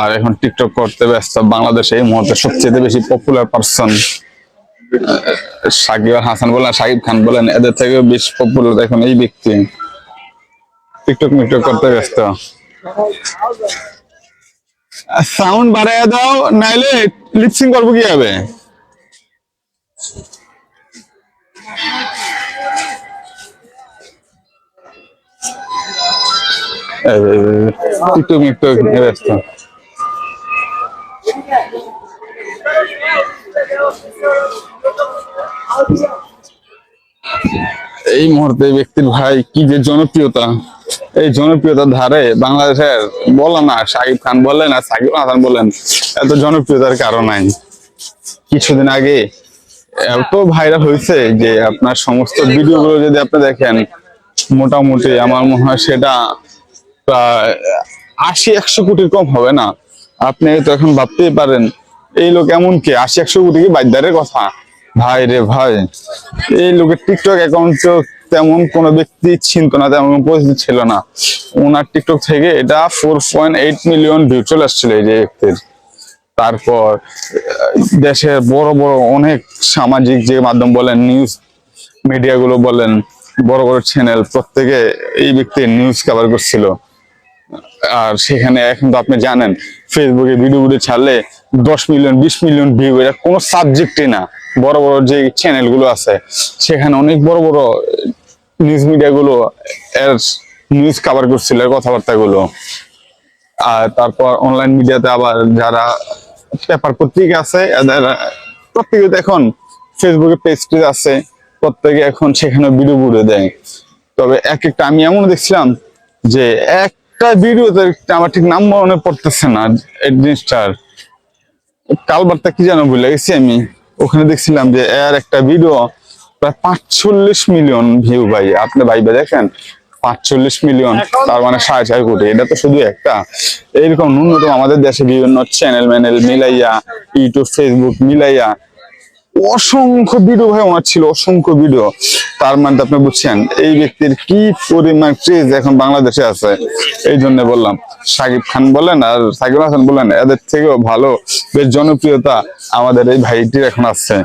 আর এখন টিকটক করতে ব্যস্ত। বাংলাদেশে এই মুহূর্তে সবচেয়ে বেশি পপুলার পারসন সাকিব হাসান বলেন, সাকিব খান বলেন, এদের থেকে বেশি পপুলার এখন এই ব্যক্তি। টিকটক মিকটক করতে ব্যস্ত। সাউন্ড বাড়ায় দাও, নাইলে লিপসিং করব কি হবে টিকটক মিকটক ব্যস্ত। এই মুহূর্তে ব্যক্তির ভাই কি যে জনপ্রিয়তা। এই জনপ্রিয়তার ধারে বাংলাদেশের বলো না সাকিব খান বলেন আর সাকিব হাসান বলেন, এত জনপ্রিয়তার কারণ নাই। কিছুদিন আগে এত ভাইরাল হয়েছে যে আপনার সমস্ত ভিডিও গুলো যদি আপনি দেখেন, মোটামুটি আমার মনে হয় সেটা প্রায় আশি একশো কোটির কম হবে না। আপনি তো এখন ভাবতেই পারেন এই লোক এমন কি? আশি একশো কোটি কি বাদ্যারের কথা? ভাই রে ভাই, এই লোকের টিকটক অ্যাকাউন্ট তেমন কোনো ব্যক্তি চিনত না, তেমন পরিস্থিতি ছিল না। ওনার টিকটক থেকে এটা four point eight million view চলে আসছিল এই যে ব্যক্তির। তারপর দেশের বড় বড় অনেক সামাজিক যে মাধ্যম বলেন নিউজ মিডিয়া গুলো বলেন, বড় বড় চ্যানেল প্রত্যেকে এই ব্যক্তির নিউজ কভার করছিল। আর সেখানে এখন তো আপনি জানেন ফেসবুকে ভিডিও ভিডিও ছাড়লে দশ মিলিয়ন বিশ মিলিয়ন ভিউ এটা কোনো সাবজেক্টই না। বড় বড় যে চ্যানেলগুলো আছে, সেখানে অনেক বড় বড় নিউজ মিডিয়াগুলো এর নিউজ কভার করছিল, এর কথাবার্তা গুলো। আর তারপর অনলাইন মিডিয়াতে আবার যারা পেপার পত্রিকা আছে, এদের প্রত্যেকে এখন ফেসবুকে পেজ টেজ আছে, প্রত্যেকে এখন সেখানে ভিডিও ভিডিও দেয়। তবে এক একটা আমি এমন দেখছিলাম যে একটা ভিডিওতে আমার ঠিক নাম মনে পড়তেছে না, এই জিনিসটার। কালবারটা কি জানো ভুলে গেছি আমি। ওখানে দেখছিলাম যে এর একটা ভিডিও প্রায় পাঁচচল্লিশ মিলিয়ন ভিউ ভাই। আপনি ভাইবে দেখেন, পাঁচচল্লিশ মিলিয়ন তার মানে সাড়ে চার কোটি। এটা তো শুধু একটা। এইরকম ন্যূনতম আমাদের দেশে বিভিন্ন চ্যানেল ম্যানেল মিলাইয়া ইউটিউব ফেসবুক মিলাইয়া অসংখ্য ভিডিও ভাই ওনার ছিল, অসংখ্য ভিডিও তার মানে আপনি বুঝছেন, এই ব্যক্তির কি পরিমাণ ক্রেজ এখন বাংলাদেশে আছে? এই জন্য বললাম, সাকিব খান বলেন আর সাকিব হাসান বলেন, এদের থেকেও ভালো, বেশ জনপ্রিয়তা আমাদের এই ভাইটির এখন আছে।